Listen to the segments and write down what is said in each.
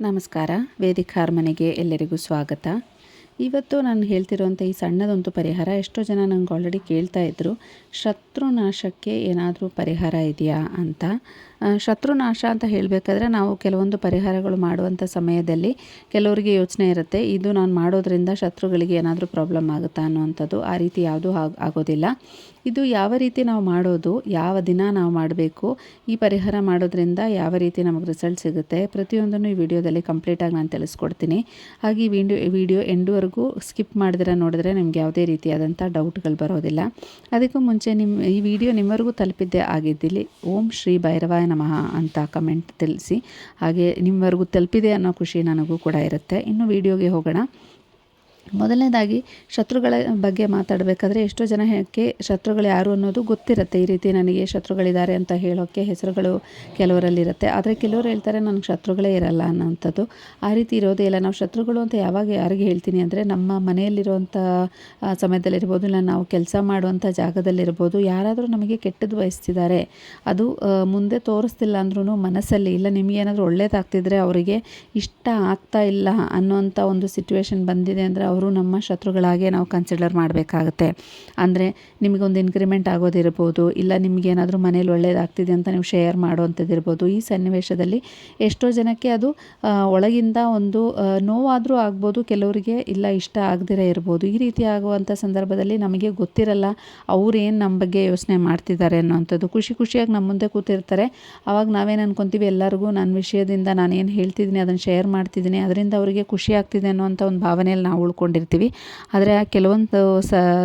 ನಮಸ್ಕಾರ. ವೇದಿಕ್ ಹಾರ್ಮನಿಗೆ ಎಲ್ಲರಿಗೂ ಸ್ವಾಗತ. ಇವತ್ತು ನಾನು ಹೇಳ್ತಿರುವಂಥ ಈ ಸಣ್ಣದೊಂದು ಪರಿಹಾರ, ಎಷ್ಟೋ ಜನ ನಂಗೆ ಆಲ್ರೆಡಿ ಕೇಳ್ತಾ ಇದ್ದರು ಶತ್ರುನಾಶಕ್ಕೆ ಏನಾದರೂ ಪರಿಹಾರ ಇದೆಯಾ ಅಂತ. ಶತ್ರುನಾಶ ಅಂತ ಹೇಳಬೇಕಾದ್ರೆ ನಾವು ಕೆಲವೊಂದು ಪರಿಹಾರಗಳು ಮಾಡುವಂಥ ಸಮಯದಲ್ಲಿ ಕೆಲವರಿಗೆ ಯೋಚನೆ ಇರುತ್ತೆ, ಇದು ನಾನು ಮಾಡೋದ್ರಿಂದ ಶತ್ರುಗಳಿಗೆ ಏನಾದರೂ ಪ್ರಾಬ್ಲಮ್ ಆಗುತ್ತಾ ಅನ್ನುವಂಥದ್ದು ಆ ರೀತಿ ಯಾವುದೂ ಆಗ್ ಆಗೋದಿಲ್ಲ. ಇದು ಯಾವ ರೀತಿ ನಾವು ಮಾಡೋದು, ಯಾವ ದಿನ ನಾವು ಮಾಡಬೇಕು, ಈ ಪರಿಹಾರ ಮಾಡೋದ್ರಿಂದ ಯಾವ ರೀತಿ ನಮಗೆ ರಿಸಲ್ಟ್ ಸಿಗುತ್ತೆ, ಪ್ರತಿಯೊಂದನ್ನು ಈ ವಿಡಿಯೋದಲ್ಲಿ ಕಂಪ್ಲೀಟಾಗಿ ನಾನು ತಿಳಿಸ್ಕೊಡ್ತೀನಿ. ಹಾಗೆ ಈ ವಿಡಿಯೋ ವಿಡಿಯೋ ಎಂಡ್ವರೆಗೂ ಸ್ಕಿಪ್ ಮಾಡಿದ್ರೆ ನೋಡಿದ್ರೆ ನಿಮ್ಗೆ ಯಾವುದೇ ರೀತಿಯಾದಂಥ ಡೌಟ್ಗಳು ಬರೋದಿಲ್ಲ. ಅದಕ್ಕೂ ಮುಂಚೆ ನಿಮ್ಮ ಈ ವಿಡಿಯೋ ನಿಮ್ಮವರೆಗೂ ತಲುಪಿದ್ದೇ ಆಗಿದ್ದಿಲ್ಲಿ, ಓಂ ಶ್ರೀ ಭೈರವಾಯ ನಮಃ ಅಂತ ಕಮೆಂಟ್ ತಿಳಿಸಿ. ಹಾಗೆ ನಿಮ್ಮವರೆಗೂ ತಲುಪಿದೆ ಅನ್ನೋ ಖುಷಿ ನನಗೂ ಕೂಡ ಇರುತ್ತೆ. ಇನ್ನು ವೀಡಿಯೋಗೆ ಹೋಗೋಣ. ಮೊದಲನೇದಾಗಿ ಶತ್ರುಗಳ ಬಗ್ಗೆ ಮಾತಾಡಬೇಕಾದ್ರೆ ಎಷ್ಟೋ ಜನಕ್ಕೆ ಶತ್ರುಗಳು ಯಾರು ಅನ್ನೋದು ಗೊತ್ತಿರುತ್ತೆ. ಈ ರೀತಿ ನನಗೆ ಶತ್ರುಗಳಿದ್ದಾರೆ ಅಂತ ಹೇಳೋಕ್ಕೆ ಹೆಸರುಗಳು ಕೆಲವರಲ್ಲಿರುತ್ತೆ. ಆದರೆ ಕೆಲವರು ಹೇಳ್ತಾರೆ, ನನಗೆ ಶತ್ರುಗಳೇ ಇರಲ್ಲ ಅನ್ನೋಂಥದ್ದು. ಆ ರೀತಿ ಇರೋದೇ ಇಲ್ಲ. ನಾವು ಶತ್ರುಗಳು ಅಂತ ಯಾವಾಗ ಯಾರಿಗೆ ಹೇಳ್ತೀನಿ ಅಂದರೆ, ನಮ್ಮ ಮನೆಯಲ್ಲಿರುವಂಥ ಸಮಯದಲ್ಲಿರ್ಬೋದು, ಇಲ್ಲ ನಾವು ಕೆಲಸ ಮಾಡುವಂಥ ಜಾಗದಲ್ಲಿರ್ಬೋದು, ಯಾರಾದರೂ ನಮಗೆ ಕೆಟ್ಟದ್ದು ಬಯಸ್ತಿದ್ದಾರೆ. ಅದು ಮುಂದೆ ತೋರಿಸ್ತಿಲ್ಲ ಅಂದ್ರೂ ಮನಸ್ಸಲ್ಲಿ, ಇಲ್ಲ ನಿಮಗೆ ಏನಾದರೂ ಒಳ್ಳೇದಾಗ್ತಿದ್ರೆ ಅವರಿಗೆ ಇಷ್ಟ ಆಗ್ತಾ ಇಲ್ಲ ಅನ್ನೋಂಥ ಒಂದು ಸಿಚುವೇಶನ್ ಬಂದಿದೆ ಅಂದರೆ ಅವರು ನಮ್ಮ ಶತ್ರುಗಳಾಗೆ ನಾವು ಕನ್ಸಿಡರ್ ಮಾಡಬೇಕಾಗತ್ತೆ. ಅಂದರೆ ನಿಮಗೊಂದು ಇನ್ಕ್ರಿಮೆಂಟ್ ಆಗೋದಿರ್ಬೋದು, ಇಲ್ಲ ನಿಮಗೇನಾದರೂ ಮನೇಲಿ ಒಳ್ಳೇದಾಗ್ತಿದೆ ಅಂತ ನೀವು ಶೇರ್ ಮಾಡುವಂಥದ್ದಿರ್ಬೋದು. ಈ ಸನ್ನಿವೇಶದಲ್ಲಿ ಎಷ್ಟೋ ಜನಕ್ಕೆ ಅದು ಒಳಗಿಂದ ಒಂದು ನೋವಾದರೂ ಆಗ್ಬೋದು, ಕೆಲವರಿಗೆ ಇಲ್ಲ, ಇಷ್ಟ ಆಗದಿರೇ ಇರ್ಬೋದು. ಈ ರೀತಿ ಆಗುವಂಥ ಸಂದರ್ಭದಲ್ಲಿ ನಮಗೆ ಗೊತ್ತಿರಲ್ಲ ಅವ್ರು ಏನು ನಮ್ಮ ಬಗ್ಗೆ ಯೋಚನೆ ಮಾಡ್ತಿದ್ದಾರೆ ಅನ್ನೋವಂಥದ್ದು. ಖುಷಿ ಖುಷಿಯಾಗಿ ನಮ್ಮ ಮುಂದೆ ಕೂತಿರ್ತಾರೆ. ಆವಾಗ ನಾವೇನು ಅನ್ಕೊತೀವಿ, ಎಲ್ಲರಿಗೂ ನನ್ನ ವಿಷಯದಿಂದ ನಾನು ಏನು ಹೇಳ್ತಿದ್ದೀನಿ ಅದನ್ನು ಶೇರ್ ಮಾಡ್ತಿದ್ದೀನಿ, ಅದರಿಂದ ಅವರಿಗೆ ಖುಷಿ ಆಗ್ತಿದೆ ಅನ್ನೋವಂಥ ಒಂದು ಭಾವನೆಯಲ್ಲಿ ನಾವು ಉಳ್ಕೊಂಡಿರ್ತೀವಿ ಆದರೆ ಕೆಲವೊಂದು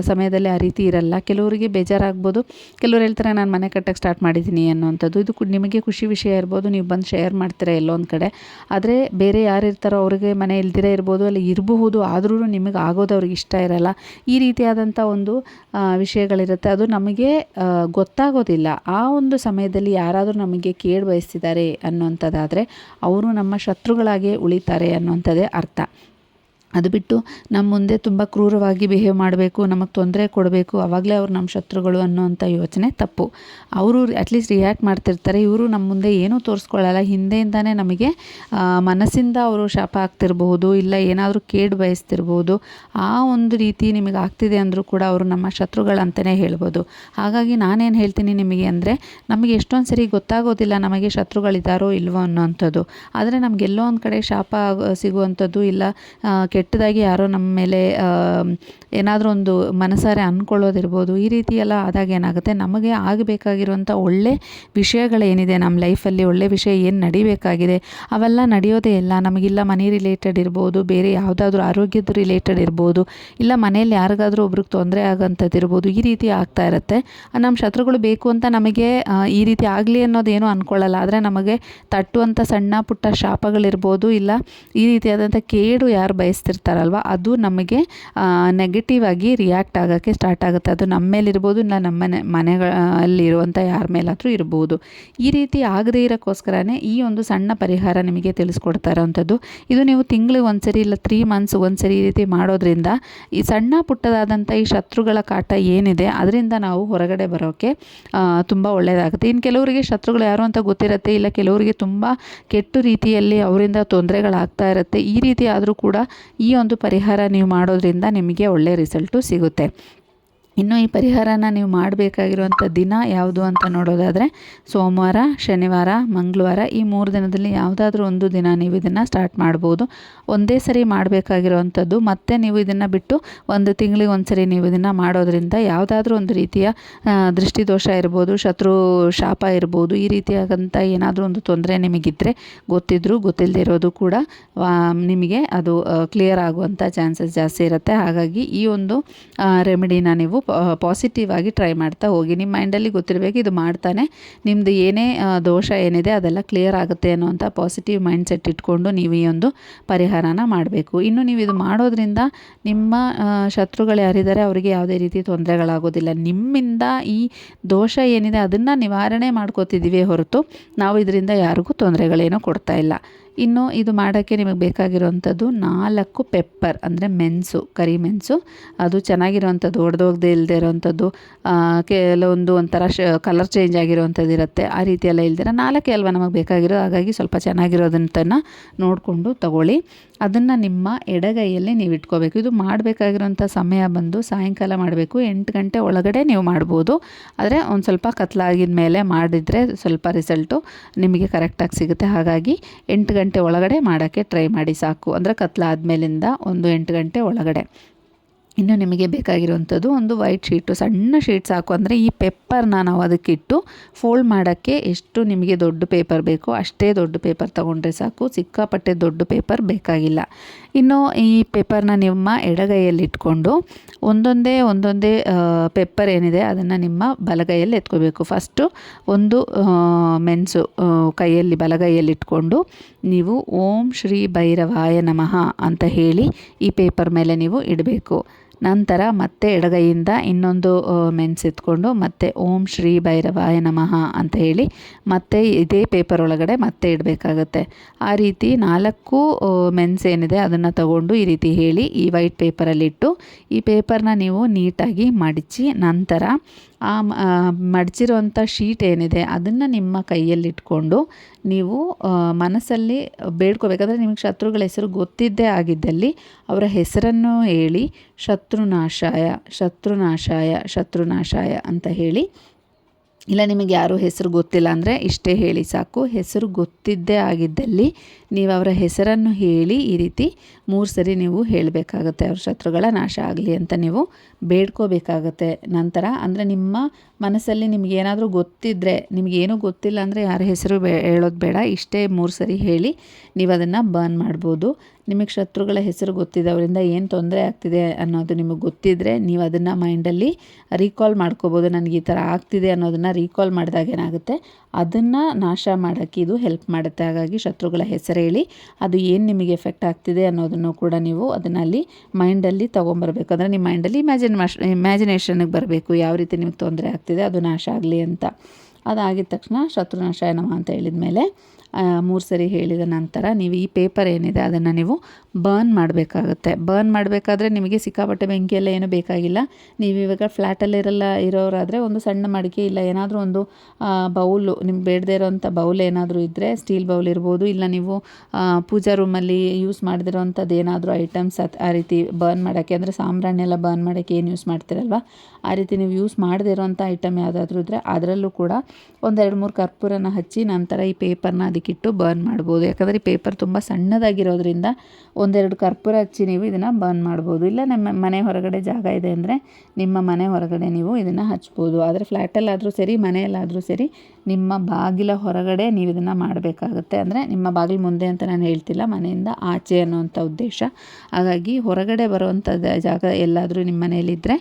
ಸಮಯದಲ್ಲಿ ಆ ರೀತಿ ಇರಲ್ಲ. ಕೆಲವರಿಗೆ ಬೇಜಾರಾಗ್ಬೋದು. ಕೆಲವ್ರು ಹೇಳ್ತಾರೆ, ನಾನು ಮನೆ ಕಟ್ಟಕ್ಕೆ ಸ್ಟಾರ್ಟ್ ಮಾಡಿದ್ದೀನಿ ಅನ್ನೋವಂಥದ್ದು. ಇದು ನಿಮಗೆ ಖುಷಿ ವಿಷಯ ಇರ್ಬೋದು. ನೀವು ಬಂದು ಶೇರ್ ಮಾಡ್ತೀರಾ ಎಲ್ಲೊಂದು ಕಡೆ. ಆದರೆ ಬೇರೆ ಯಾರು ಇರ್ತಾರೋ ಅವ್ರಿಗೆ ಮನೆ ಇಲ್ದಿರೇ ಇರ್ಬೋದು, ಅಲ್ಲಿ ಇರಬಹುದು ಆದರೂ ನಿಮಗೆ ಆಗೋದು ಅವ್ರಿಗೆ ಇಷ್ಟ ಇರಲ್ಲ. ಈ ರೀತಿಯಾದಂಥ ಒಂದು ವಿಷಯಗಳಿರುತ್ತೆ. ಅದು ನಮಗೆ ಗೊತ್ತಾಗೋದಿಲ್ಲ. ಆ ಒಂದು ಸಮಯದಲ್ಲಿ ಯಾರಾದರೂ ನಮಗೆ ಕೇಳಿ ಬಯಸ್ತಿದ್ದಾರೆ ಅನ್ನೋಂಥದ್ದಾದರೆ ಅವರು ನಮ್ಮ ಶತ್ರುಗಳಾಗೇ ಉಳಿತಾರೆ ಅನ್ನುವಂಥದ್ದೇ ಅರ್ಥ. ಅದು ಬಿಟ್ಟು ನಮ್ಮ ಮುಂದೆ ತುಂಬ ಕ್ರೂರವಾಗಿ ಬಿಹೇವ್ ಮಾಡಬೇಕು, ನಮಗೆ ತೊಂದರೆ ಕೊಡಬೇಕು ಆವಾಗಲೇ ಅವ್ರು ನಮ್ಮ ಶತ್ರುಗಳು ಅನ್ನೋವಂಥ ಯೋಚನೆ ತಪ್ಪು. ಅವರು ಅಟ್ಲೀಸ್ಟ್ ರಿಯಾಕ್ಟ್ ಮಾಡ್ತಿರ್ತಾರೆ, ಇವರು ನಮ್ಮ ಮುಂದೆ ಏನೂ ತೋರಿಸ್ಕೊಳ್ಳಲ್ಲ ಹಿಂದೆಯಿಂದನೇ ನಮಗೆ ಮನಸ್ಸಿಂದ ಅವರು ಶಾಪ ಆಗ್ತಿರ್ಬೋದು ಇಲ್ಲ ಏನಾದರೂ ಕೇಡು ಬಯಸ್ತಿರ್ಬೋದು, ಆ ಒಂದು ರೀತಿ ನಿಮಗೆ ಆಗ್ತಿದೆ ಅಂದರೂ ಕೂಡ ಅವರು ನಮ್ಮ ಶತ್ರುಗಳಂತಲೇ ಹೇಳ್ಬೋದು. ಹಾಗಾಗಿ ನಾನೇನು ಹೇಳ್ತೀನಿ ನಿಮಗೆ ಅಂದರೆ, ನಮಗೆ ಎಷ್ಟೊಂದು ಸರಿ ಗೊತ್ತಾಗೋದಿಲ್ಲ ನಮಗೆ ಶತ್ರುಗಳಿದ್ದಾರೋ ಇಲ್ವೋ ಅನ್ನೋವಂಥದ್ದು. ಆದರೆ ನಮಗೆಲ್ಲೋ ಒಂದು ಕಡೆ ಶಾಪ ಸಿಗುವಂಥದ್ದು ಇಲ್ಲ ಕೆಟ್ಟದಾಗಿ ಯಾರೋ ನಮ್ಮ ಮೇಲೆ ಏನಾದರೂ ಒಂದು ಮನಸಾರೆ ಅಂದ್ಕೊಳ್ಳೋದಿರ್ಬೋದು ಈ ರೀತಿ ಎಲ್ಲ ಆದಾಗ ಏನಾಗುತ್ತೆ? ನಮಗೆ ಆಗಬೇಕಾಗಿರುವಂಥ ಒಳ್ಳೆ ವಿಷಯಗಳೇನಿದೆ ನಮ್ಮ ಲೈಫಲ್ಲಿ, ಒಳ್ಳೆ ವಿಷಯ ಏನು ನಡಿಬೇಕಾಗಿದೆ, ಅವೆಲ್ಲ ನಡೆಯೋದೇ ಇಲ್ಲ. ನಮಗಿಲ್ಲ ಮನಿ ರಿಲೇಟೆಡ್ ಇರ್ಬೋದು, ಬೇರೆ ಯಾವುದಾದ್ರೂ ಆರೋಗ್ಯದ ರಿಲೇಟೆಡ್ ಇರ್ಬೋದು, ಇಲ್ಲ ಮನೆಯಲ್ಲಿ ಯಾರಿಗಾದರೂ ಒಬ್ರಿಗೆ ತೊಂದರೆ ಆಗೋಂಥದ್ದು ಇರ್ಬೋದು, ಈ ರೀತಿ ಆಗ್ತಾ ಇರುತ್ತೆ. ನಮ್ಮ ಶತ್ರುಗಳು ಬೇಕು ಅಂತ ನಮಗೆ ಈ ರೀತಿ ಆಗಲಿ ಅನ್ನೋದೇನು ಅಂದ್ಕೊಳ್ಳಲ್ಲ ಆದರೆ ನಮಗೆ ತಟ್ಟುವಂಥ ಸಣ್ಣ ಪುಟ್ಟ ಶಾಪಗಳಿರ್ಬೋದು, ಇಲ್ಲ ಈ ರೀತಿಯಾದಂಥ ಕೇಡು ಯಾರು ಬಯಸ್ತಿರ್ತಾರಲ್ವ ಅದು ನಮಗೆ ನೆಗೆಟಿವ್ ಆಗಿ ರಿಯಾಕ್ಟ್ ಆಗೋಕ್ಕೆ ಸ್ಟಾರ್ಟ್ ಆಗುತ್ತೆ. ಅದು ನಮ್ಮ ಮೇಲಿರ್ಬೋದು, ಇಲ್ಲ ನಮ್ಮ ಮನೆ ಮನೆಗಳಲ್ಲಿರುವಂಥ ಯಾರ ಮೇಲಾದರೂ ಇರ್ಬೋದು. ಈ ರೀತಿ ಆಗದೇ ಇರೋಕ್ಕೋಸ್ಕರನೇ ಈ ಒಂದು ಸಣ್ಣ ಪರಿಹಾರ ನಿಮಗೆ ತಿಳಿಸ್ಕೊಡ್ತಾ ಇರೋವಂಥದ್ದು. ಇದು ನೀವು ತಿಂಗಳಿಗೆ ಒಂದ್ಸರಿ ಇಲ್ಲ ತ್ರೀ ಮಂತ್ಸ್ ಒಂದ್ಸರಿ ಈ ರೀತಿ ಮಾಡೋದ್ರಿಂದ, ಈ ಸಣ್ಣ ಪುಟ್ಟದಾದಂಥ ಈ ಶತ್ರುಗಳ ಕಾಟ ಏನಿದೆ, ಅದರಿಂದ ನಾವು ಹೊರಗಡೆ ಬರೋಕ್ಕೆ ತುಂಬ ಒಳ್ಳೆಯದಾಗುತ್ತೆ ಇನ್ನು ಕೆಲವರಿಗೆ ಶತ್ರುಗಳು ಯಾರು ಅಂತ ಗೊತ್ತಿರುತ್ತೆ, ಇಲ್ಲ ಕೆಲವರಿಗೆ ತುಂಬ ಕೆಟ್ಟ ರೀತಿಯಲ್ಲಿ ಅವರಿಂದ ತೊಂದರೆಗಳಾಗ್ತಾ ಇರುತ್ತೆ, ಈ ರೀತಿ ಆದರೂ ಕೂಡ ಈ ಒಂದು ಪರಿಹಾರ ನೀವು ಮಾಡೋದ್ರಿಂದ ನಿಮಗೆ ಒಳ್ಳೆಯ ರಿಸಲ್ಟು ಸಿಗುತ್ತೆ. ಇನ್ನು ಈ ಪರಿಹಾರನ ನೀವು ಮಾಡಬೇಕಾಗಿರುವಂಥ ದಿನ ಯಾವುದು ಅಂತ ನೋಡೋದಾದರೆ ಸೋಮವಾರ, ಶನಿವಾರ, ಮಂಗಳವಾರ ಈ ಮೂರು ದಿನದಲ್ಲಿ ಯಾವುದಾದ್ರೂ ಒಂದು ದಿನ ನೀವು ಇದನ್ನು ಸ್ಟಾರ್ಟ್ ಮಾಡ್ಬೋದು. ಒಂದೇ ಸರಿ ಮಾಡಬೇಕಾಗಿರುವಂಥದ್ದು, ಮತ್ತೆ ನೀವು ಇದನ್ನು ಬಿಟ್ಟು ಒಂದು ತಿಂಗಳಿಗೆ ಒಂದು ಸರಿ ನೀವು ಇದನ್ನು ಮಾಡೋದ್ರಿಂದ ಯಾವುದಾದ್ರೂ ಒಂದು ರೀತಿಯ ದೃಷ್ಟಿದೋಷ ಇರ್ಬೋದು, ಶತ್ರು ಶಾಪ ಇರ್ಬೋದು, ಈ ರೀತಿಯಾದಂಥ ಏನಾದರೂ ಒಂದು ತೊಂದರೆ ನಿಮಗಿದ್ದರೆ ಗೊತ್ತಿದ್ದರೂ ಗೊತ್ತಿಲ್ಲದೆ ಇರೋದು ಕೂಡ ನಿಮಗೆ ಅದು ಕ್ಲಿಯರ್ ಆಗುವಂಥ ಚಾನ್ಸಸ್ ಜಾಸ್ತಿ ಇರುತ್ತೆ. ಹಾಗಾಗಿ ಈ ಒಂದು ರೆಮಿಡಿನ ನೀವು ಪಾಸಿಟಿವ್ ಆಗಿ ಟ್ರೈ ಮಾಡ್ತಾ ಹೋಗಿ. ನಿಮ್ಮ ಮೈಂಡಲ್ಲಿ ಗೊತ್ತಿರಬೇಕು ಇದು ಮಾಡ್ತಾನೆ. ನಿಮ್ಮದು ಏನೇ ದೋಷ ಏನಿದೆ ಅದೆಲ್ಲ ಕ್ಲಿಯರ್ ಆಗುತ್ತೆ ಅನ್ನೋಂಥ ಪಾಸಿಟಿವ್ ಮೈಂಡ್ ಸೆಟ್ ಇಟ್ಕೊಂಡು ನೀವು ಈ ಒಂದು ಪರಿಹಾರನ ಮಾಡಬೇಕು. ಇನ್ನು ನೀವು ಇದು ಮಾಡೋದ್ರಿಂದ ನಿಮ್ಮ ಶತ್ರುಗಳು ಯಾರಿದ್ದಾರೆ ಅವರಿಗೆ ಯಾವುದೇ ರೀತಿ ತೊಂದರೆಗಳಾಗೋದಿಲ್ಲ. ನಿಮ್ಮಿಂದ ಈ ದೋಷ ಏನಿದೆ ಅದನ್ನು ನಿವಾರಣೆ ಮಾಡ್ಕೋತಿದ್ದೀವಿ ಹೊರತು ನಾವು ಇದರಿಂದ ಯಾರಿಗೂ ತೊಂದರೆಗಳೇನೂ ಕೊಡ್ತಾ ಇಲ್ಲ. ಇನ್ನು ಇದು ಮಾಡೋಕ್ಕೆ ನಿಮಗೆ ಬೇಕಾಗಿರುವಂಥದ್ದು ನಾಲ್ಕು ಪೆಪ್ಪರ್, ಅಂದರೆ ಮೆಣಸು ಕರಿ ಮೆಣಸು ಅದು ಚೆನ್ನಾಗಿರುವಂಥದ್ದು, ಒಡೆದೋಗದೆ ಇಲ್ಲದೆ ಇರೋವಂಥದ್ದು. ಕೆಲವೊಂದು ಒಂಥರ ಶ ಕಲರ್ ಚೇಂಜ್ ಆಗಿರುವಂಥದ್ದು ಇರುತ್ತೆ. ಆ ರೀತಿ ಎಲ್ಲ ಇಲ್ದಿರ ನಾಲ್ಕೇ ಅಲ್ವಾ ನಮಗೆ ಬೇಕಾಗಿರೋ? ಹಾಗಾಗಿ ಸ್ವಲ್ಪ ಚೆನ್ನಾಗಿರೋದಂತನ ನೋಡಿಕೊಂಡು ತಗೊಳ್ಳಿ. ಅದನ್ನು ನಿಮ್ಮ ಎಡಗೈಯಲ್ಲಿ ನೀವು ಇಟ್ಕೋಬೇಕು. ಇದು ಮಾಡಬೇಕಾಗಿರೋಂಥ ಸಮಯ ಬಂದು ಸಾಯಂಕಾಲ ಮಾಡಬೇಕು. ಎಂಟು ಗಂಟೆ ಒಳಗಡೆ ನೀವು ಮಾಡ್ಬೋದು. ಆದರೆ ಒಂದು ಸ್ವಲ್ಪ ಕತ್ಲಾಗಿದ ಮೇಲೆ ಮಾಡಿದರೆ ಸ್ವಲ್ಪ ರಿಸಲ್ಟು ನಿಮಗೆ ಕರೆಕ್ಟಾಗಿ ಸಿಗುತ್ತೆ. ಹಾಗಾಗಿ ಎಂಟು ಗಂಟೆ ಒಳಗಡೆ ಮಾಡೋಕ್ಕೆ ಟ್ರೈ ಮಾಡಿ ಸಾಕು. ಅಂದರೆ ಕತ್ಲಾದ್ಮೇಲಿಂದ ಒಂದು ಎಂಟು ಗಂಟೆ ಒಳಗಡೆ. ಇನ್ನು ನಿಮಗೆ ಬೇಕಾಗಿರುವಂಥದ್ದು ಒಂದು ವೈಟ್ ಶೀಟು ಸಣ್ಣ ಶೀಟ್ ಸಾಕು. ಅಂದರೆ ಈ ಪೇಪರ್ನ ನಾವು ಅದಕ್ಕಿಟ್ಟು ಫೋಲ್ಡ್ ಮಾಡೋಕ್ಕೆ ಎಷ್ಟು ನಿಮಗೆ ದೊಡ್ಡ ಪೇಪರ್ ಬೇಕೋ ಅಷ್ಟೇ ದೊಡ್ಡ ಪೇಪರ್ ತೊಗೊಂಡ್ರೆ ಸಾಕು. ಸಿಕ್ಕಾಪಟ್ಟೆ ದೊಡ್ಡ ಪೇಪರ್ ಬೇಕಾಗಿಲ್ಲ. ಇನ್ನು ಈ ಪೇಪರ್ನ ನಿಮ್ಮ ಎಡಗೈಯಲ್ಲಿ ಇಟ್ಕೊಂಡು ಒಂದೊಂದೇ ಒಂದೊಂದೇ ಪೇಪರ್ ಏನಿದೆ ಅದನ್ನು ನಿಮ್ಮ ಬಲಗೈಯಲ್ಲಿ ಎತ್ಕೋಬೇಕು. ಫಸ್ಟು ಒಂದು ಮೆನ್ಸು ಕೈಯಲ್ಲಿ ಬಲಗೈಯಲ್ಲಿ ಇಟ್ಕೊಂಡು ನೀವು ಓಂ ಶ್ರೀ ಭೈರವಾಯ ನಮಃ ಅಂತ ಹೇಳಿ ಈ ಪೇಪರ್ ಮೇಲೆ ನೀವು ಇಡಬೇಕು. ನಂತರ ಮತ್ತೆ ಎಡಗೈಯಿಂದ ಇನ್ನೊಂದು ಮೆಣಸೆತ್ಕೊಂಡು ಮತ್ತೆ ಓಂ ಶ್ರೀ ಭೈರವಾಯ ನಮಃ ಅಂತ ಹೇಳಿ ಮತ್ತೆ ಇದೇ ಪೇಪರ್ ಒಳಗಡೆ ಮತ್ತೆ ಇಡಬೇಕಾಗತ್ತೆ. ಆ ರೀತಿ ನಾಲ್ಕು ಏನಿದೆ ಅದನ್ನು ತಗೊಂಡು ಈ ರೀತಿ ಹೇಳಿ ಈ ವೈಟ್ ಪೇಪರಲ್ಲಿಟ್ಟು ಈ ಪೇಪರ್ನ ನೀವು ನೀಟಾಗಿ ಮಡಚಿ ನಂತರ ಆ ಮಡಚಿರುವಂಥ ಶೀಟ್ ಏನಿದೆ ಅದನ್ನು ನಿಮ್ಮ ಕೈಯಲ್ಲಿಟ್ಕೊಂಡು ನೀವು ಮನಸ್ಸಲ್ಲಿ ಬೇಡ್ಕೋಬೇಕಾದ್ರೆ ನಿಮಗೆ ಶತ್ರುಗಳ ಹೆಸರು ಗೊತ್ತಿದ್ದೇ ಆಗಿದ್ದಲ್ಲಿ ಅವರ ಹೆಸರನ್ನು ಹೇಳಿ, ಶತ್ರುನಾಶಾಯ ಶತ್ರುನಾಶಾಯ ಶತ್ರುನಾಶಾಯ ಅಂತ ಹೇಳಿ ಇಲ್ಲ, ನಿಮಗೆ ಯಾರು ಹೆಸರು ಗೊತ್ತಿಲ್ಲ ಅಂದರೆ ಇಷ್ಟೇ ಹೇಳಿ ಸಾಕು. ಹೆಸರು ಗೊತ್ತಿದ್ದೇ ಆಗಿದ್ದಲ್ಲಿ ನೀವು ಅವರ ಹೆಸರನ್ನು ಹೇಳಿ ಈ ರೀತಿ ಮೂರು ಸರಿ ನೀವು ಹೇಳಬೇಕಾಗತ್ತೆ. ಅವ್ರ ಶತ್ರುಗಳ ನಾಶ ಆಗಲಿ ಅಂತ ನೀವು ಬೇಡ್ಕೋಬೇಕಾಗತ್ತೆ ನಂತರ. ಅಂದರೆ ನಿಮ್ಮ ಮನಸ್ಸಲ್ಲಿ ನಿಮಗೇನಾದರೂ ಗೊತ್ತಿದ್ದರೆ ನಿಮಗೇನೂ ಗೊತ್ತಿಲ್ಲ ಅಂದರೆ ಯಾರ ಹೆಸರು ಬೇ, ಹೇಳೋದು ಬೇಡ. ಇಷ್ಟೇ ಮೂರು ಸರಿ ಹೇಳಿ, ನೀವು ಅದನ್ನು ಬರ್ನ್ ಮಾಡ್ಬೋದು. ನಿಮಗೆ ಶತ್ರುಗಳ ಹೆಸರು ಗೊತ್ತಿದೆ ಅವರಿಂದ ಏನು ತೊಂದರೆ ಆಗ್ತಿದೆ ಅನ್ನೋದು ನಿಮಗೆ ಗೊತ್ತಿದ್ದರೆ ನೀವು ಅದನ್ನು ಮೈಂಡಲ್ಲಿ ರೀಕಾಲ್ ಮಾಡ್ಕೋಬೋದು. ನನಗೆ ಈ ಥರ ಆಗ್ತಿದೆ ಅನ್ನೋದನ್ನು ರೀಕಾಲ್ ಮಾಡಿದಾಗ ಏನಾಗುತ್ತೆ? ಅದನ್ನು ನಾಶ ಮಾಡೋಕ್ಕೆ ಇದು ಹೆಲ್ಪ್ ಮಾಡುತ್ತೆ. ಹಾಗಾಗಿ ಶತ್ರುಗಳ ಹೆಸರು ಹೇಳಿ, ಅದು ಏನು ನಿಮಗೆ ಎಫೆಕ್ಟ್ ಆಗ್ತಿದೆ ಅನ್ನೋದನ್ನು ಕೂಡ ನೀವು ಅದನ್ನು ಅಲ್ಲಿ ಮೈಂಡಲ್ಲಿ ತೊಗೊಂಬರ್ಬೇಕು. ಅಂದರೆ ನಿಮ್ಮ ಮೈಂಡಲ್ಲಿ ಇಮ್ಯಾಜಿನ್ ಇಮ್ಯಾಜಿನೇಷನ್ಗೆ ಬರಬೇಕು. ಯಾವ ರೀತಿ ನಿಮಗೆ ತೊಂದರೆ ಆಗ್ತಿದೆ. ಅದು ನಾಶ ಆಗಲಿ ಅಂತ. ಅದಾಗಿದ ತಕ್ಷಣ ಶತ್ರುನಾಶಾಯ ನಮ ಅಂತ ಹೇಳಿದ ಮೇಲೆ ಮೂರು ಸರಿ ಹೇಳಿದ ನಂತರ ನೀವು ಈ ಪೇಪರ್ ಏನಿದೆ ಅದನ್ನು ನೀವು ಬರ್ನ್ ಮಾಡಬೇಕಾಗುತ್ತೆ. ಬರ್ನ್ ಮಾಡಬೇಕಾದ್ರೆ ನಿಮಗೆ ಸಿಕ್ಕಾಪಟ್ಟೆ ಬೆಂಕಿಯೆಲ್ಲ ಏನೂ ಬೇಕಾಗಿಲ್ಲ. ನೀವು ಇವಾಗ ಫ್ಲ್ಯಾಟಲ್ಲಿರಲ್ಲ ಇರೋರಾದರೆ ಒಂದು ಸಣ್ಣ ಮಡಿಕೆ ಇಲ್ಲ, ಏನಾದರೂ ಒಂದು ಬೌಲು, ನಿಮ್ಗೆ ಬೇಡದೇ ಇರೋವಂಥ ಬೌಲ್ ಏನಾದರೂ ಇದ್ದರೆ ಸ್ಟೀಲ್ ಬೌಲ್ ಇರ್ಬೋದು, ಇಲ್ಲ ನೀವು ಪೂಜಾ ರೂಮಲ್ಲಿ ಯೂಸ್ ಮಾಡದಿರೋವಂಥದ್ದು ಏನಾದರೂ ಐಟಮ್ಸ್ ಅದು ಆ ರೀತಿ ಬರ್ನ್ ಮಾಡೋಕ್ಕೆ, ಅಂದರೆ ಸಾಂಬ್ರಾಣಿ ಎಲ್ಲ ಬರ್ನ್ ಮಾಡೋಕ್ಕೆ ಏನು ಯೂಸ್ ಮಾಡ್ತೀರಲ್ವ? ಆ ರೀತಿ ನೀವು ಯೂಸ್ ಮಾಡದೇ ಇರೋವಂಥ ಐಟಮ್ ಯಾವುದಾದ್ರೂ ಇದ್ದರೆ ಅದರಲ್ಲೂ ಕೂಡ ಒಂದೆರಡು ಮೂರು ಕರ್ಪೂರನ ಹಚ್ಚಿ ನಂತರ ಈ ಪೇಪರ್ನ ಅದಕ್ಕಿಟ್ಟು ಬರ್ನ್ ಮಾಡ್ಬೋದು. ಯಾಕಂದರೆ ಪೇಪರ್ ತುಂಬ ಸಣ್ಣದಾಗಿರೋದ್ರಿಂದ ಒಂದೆರಡು ಕರ್ಪೂರ ಹಚ್ಚಿ ನೀವು ಇದನ್ನು ಬರ್ನ್ ಮಾಡ್ಬೋದು. ಇಲ್ಲ ನಮ್ಮ ಮನೆ ಹೊರಗಡೆ ಜಾಗ ಇದೆ ಅಂದರೆ ನಿಮ್ಮ ಮನೆ ಹೊರಗಡೆ ನೀವು ಇದನ್ನು ಹಚ್ಬೋದು. ಆದರೆ ಫ್ಲ್ಯಾಟಲ್ಲಾದರೂ ಸರಿ, ಮನೆಯಲ್ಲಾದರೂ ಸರಿ ನಿಮ್ಮ ಬಾಗಿಲ ಹೊರಗಡೆ ನೀವು ಇದನ್ನು ಮಾಡಬೇಕಾಗುತ್ತೆ. ಅಂದರೆ ನಿಮ್ಮ ಬಾಗಿಲು ಮುಂದೆ ಅಂತ ನಾನು ಹೇಳ್ತಿಲ್ಲ, ಮನೆಯಿಂದ ಆಚೆ ಅನ್ನೋವಂಥ ಉದ್ದೇಶ. ಹಾಗಾಗಿ ಹೊರಗಡೆ ಬರುವಂಥ ಜಾಗ ಎಲ್ಲಾದರೂ ನಿಮ್ಮ ಮನೆಯಲ್ಲಿದ್ದರೆ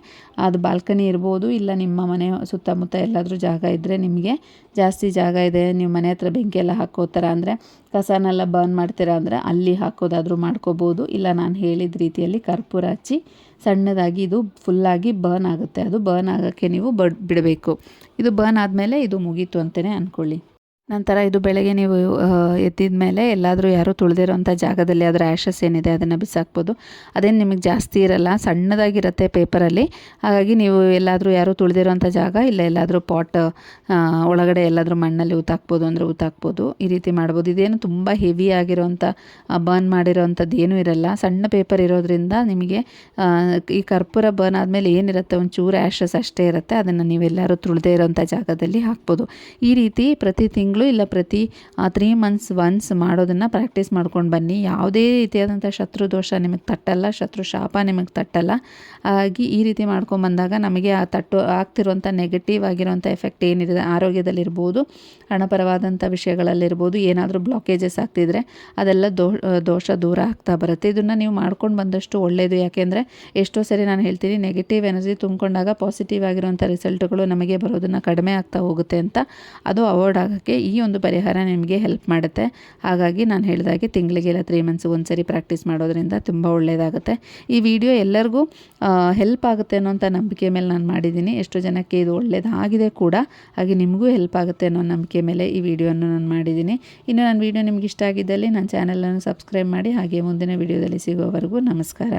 ಅದು ಬಾಲ್ಕನಿ ಇರ್ಬೋದು, ಇಲ್ಲ ನಿಮ್ಮ ಮನೆ ಸುತ್ತಮುತ್ತ ಎಲ್ಲಾದರೂ ಜಾಗ ಇದ್ದರೆ ನಿಮಗೆ ಜಾಸ್ತಿ ಜಾಗ ಇದೆ, ನೀವು ಮನೆ ಹತ್ರ ಬೆಂಕಿ ಎಲ್ಲ ಹಾಕೋತಾರ ಅಂದರೆ ಕಸನೆಲ್ಲ ಬರ್ನ್ ಮಾಡ್ತೀರಾ ಅಂದರೆ ಅಲ್ಲಿ ಹಾಕೋದಾದರೂ ಮಾಡ್ಕೋಬೋದು. ಇಲ್ಲ ನಾನು ಹೇಳಿದ ರೀತಿಯಲ್ಲಿ ಕರ್ಪೂರ ಹಚ್ಚಿ ಸಣ್ಣದಾಗಿ ಇದು ಫುಲ್ಲಾಗಿ ಬರ್ನ್ ಆಗುತ್ತೆ. ಅದು ಬರ್ನ್ ಆಗೋಕ್ಕೆ ನೀವು ಬಡ್, ಬಿಡಬೇಕು. ಇದು ಬರ್ನ್ ಆದಮೇಲೆ ಇದು ಮುಗೀತು ಅಂತಲೇ ಅಂದ್ಕೊಳ್ಳಿ ನಂತರ ಇದು ಬೆಳಗ್ಗೆ ನೀವು ಎದ್ದಿದ ಮೇಲೆ ಎಲ್ಲಾದರೂ ಯಾರೂ ತುಳಿದಿರೋಂಥ ಜಾಗದಲ್ಲಿ ಅದರ ಆ್ಯಶಸ್ ಏನಿದೆ ಅದನ್ನು ಬಿಸಾಕ್ಬೋದು. ಅದೇನು ನಿಮಗೆ ಜಾಸ್ತಿ ಇರಲ್ಲ, ಸಣ್ಣದಾಗಿರುತ್ತೆ ಪೇಪರಲ್ಲಿ ಹಾಗಾಗಿ ನೀವು ಎಲ್ಲಾದರೂ ಯಾರೂ ತುಳಿದಿರೋಂಥ ಜಾಗ, ಇಲ್ಲ ಎಲ್ಲಾದರೂ ಪಾಟ್ ಒಳಗಡೆ ಎಲ್ಲಾದರೂ ಮಣ್ಣಲ್ಲಿ ಊತಾಕ್ಬೋದು ಅಂದರೆ ಊತಾಕ್ಬೋದು ಈ ರೀತಿ ಮಾಡ್ಬೋದು. ಇದೇನು ತುಂಬ ಹೆವಿ ಆಗಿರೋಂಥ ಬರ್ನ್ ಮಾಡಿರೋವಂಥದ್ದು ಏನೂ ಇರಲ್ಲ. ಸಣ್ಣ ಪೇಪರ್ ಇರೋದ್ರಿಂದ ನಿಮಗೆ ಈ ಕರ್ಪೂರ ಬರ್ನ್ ಆದಮೇಲೆ ಏನಿರುತ್ತೆ ಚೂರು ಆ್ಯಶಸ್ ಅಷ್ಟೇ ಇರುತ್ತೆ. ಅದನ್ನು ನೀವೆಲ್ಲರೂ ತುಳಿದೇ ಇರೋಂಥ ಜಾಗದಲ್ಲಿ ಹಾಕ್ಬೋದು. ಈ ರೀತಿ ಪ್ರತಿ ತಿಂಗಳು ಇಲ್ಲ ಪ್ರತಿ ತ್ರೀ ಮಂತ್ಸ್ ಒನ್ಸ್ ಮಾಡೋದನ್ನು ಪ್ರಾಕ್ಟೀಸ್ ಮಾಡ್ಕೊಂಡು ಬನ್ನಿ. ಯಾವುದೇ ರೀತಿಯಾದಂಥ ಶತ್ರು ದೋಷ ನಿಮಗೆ ತಟ್ಟಲ್ಲ, ಶತ್ರು ಶಾಪ ನಿಮಗೆ ತಟ್ಟಲ್ಲ. ಹಾಗಾಗಿ ಈ ರೀತಿ ಮಾಡ್ಕೊಂಬಂದಾಗ ನಮಗೆ ಆ ತಟ್ಟು ಆಗ್ತಿರುವಂಥ ನೆಗೆಟಿವ್ ಆಗಿರುವಂಥ ಎಫೆಕ್ಟ್ ಏನಿದೆ, ಆರೋಗ್ಯದಲ್ಲಿರ್ಬೋದು ಹಣಪರವಾದಂಥ ವಿಷಯಗಳಲ್ಲಿರ್ಬೋದು, ಏನಾದರೂ ಬ್ಲಾಕೇಜಸ್ ಆಗ್ತಿದ್ರೆ ಅದೆಲ್ಲ ದೋಷ ದೂರ ಆಗ್ತಾ ಬರುತ್ತೆ. ಇದನ್ನು ನೀವು ಮಾಡ್ಕೊಂಡು ಬಂದಷ್ಟು ಒಳ್ಳೆಯದು ಯಾಕೆಂದರೆ ಎಷ್ಟೋ ಸರಿ ನಾನು ಹೇಳ್ತೀನಿ ನೆಗೆಟಿವ್ ಎನರ್ಜಿ ತುಂಬಿಕೊಂಡಾಗ ಪಾಸಿಟಿವ್ ಆಗಿರುವಂಥ ರಿಸಲ್ಟ್ಗಳು ನಮಗೆ ಬರೋದನ್ನು ಕಡಿಮೆ ಆಗ್ತಾ ಹೋಗುತ್ತೆ ಅಂತ. ಅದು ಅವಾಯ್ಡ್ ಆಗೋಕ್ಕೆ ಈ ಒಂದು ಪರಿಹಾರ ನಿಮಗೆ ಹೆಲ್ಪ್ ಮಾಡುತ್ತೆ. ಹಾಗಾಗಿ ನಾನು ಹೇಳಿದಾಗೆ ತಿಂಗಳಿಗೆಲ್ಲ ತ್ರೀ ಮಂತ್ಸ್ ಒಂದ್ಸರಿ ಪ್ರಾಕ್ಟೀಸ್ ಮಾಡೋದ್ರಿಂದ ತುಂಬ ಒಳ್ಳೆಯದಾಗುತ್ತೆ ಈ ವಿಡಿಯೋ ಎಲ್ಲರಿಗೂ ಹೆಲ್ಪ್ ಆಗುತ್ತೆ ಅನ್ನೋಂಥ ನಂಬಿಕೆ ಮೇಲೆ ನಾನು ಮಾಡಿದ್ದೀನಿ. ಎಷ್ಟು ಜನಕ್ಕೆ ಇದು ಒಳ್ಳೆಯದಾಗಿದೆ ಕೂಡ, ಹಾಗೆ ನಿಮಗೂ ಹೆಲ್ಪ್ ಆಗುತ್ತೆ ಅನ್ನೋ ನಂಬಿಕೆ ಮೇಲೆ ಈ ವಿಡಿಯೋನ ನಾನು ಮಾಡಿದ್ದೀನಿ. ಇನ್ನು ನನ್ನ ವಿಡಿಯೋ ನಿಮ್ಗೆ ಇಷ್ಟ ಆಗಿದ್ದಲ್ಲಿ ನನ್ನ ಚಾನಲನ್ನು ಸಬ್ಸ್ಕ್ರೈಬ್ ಮಾಡಿ, ಹಾಗೆ ಮುಂದಿನ ವಿಡಿಯೋದಲ್ಲಿ ಸಿಗೋವರೆಗೂ ನಮಸ್ಕಾರ.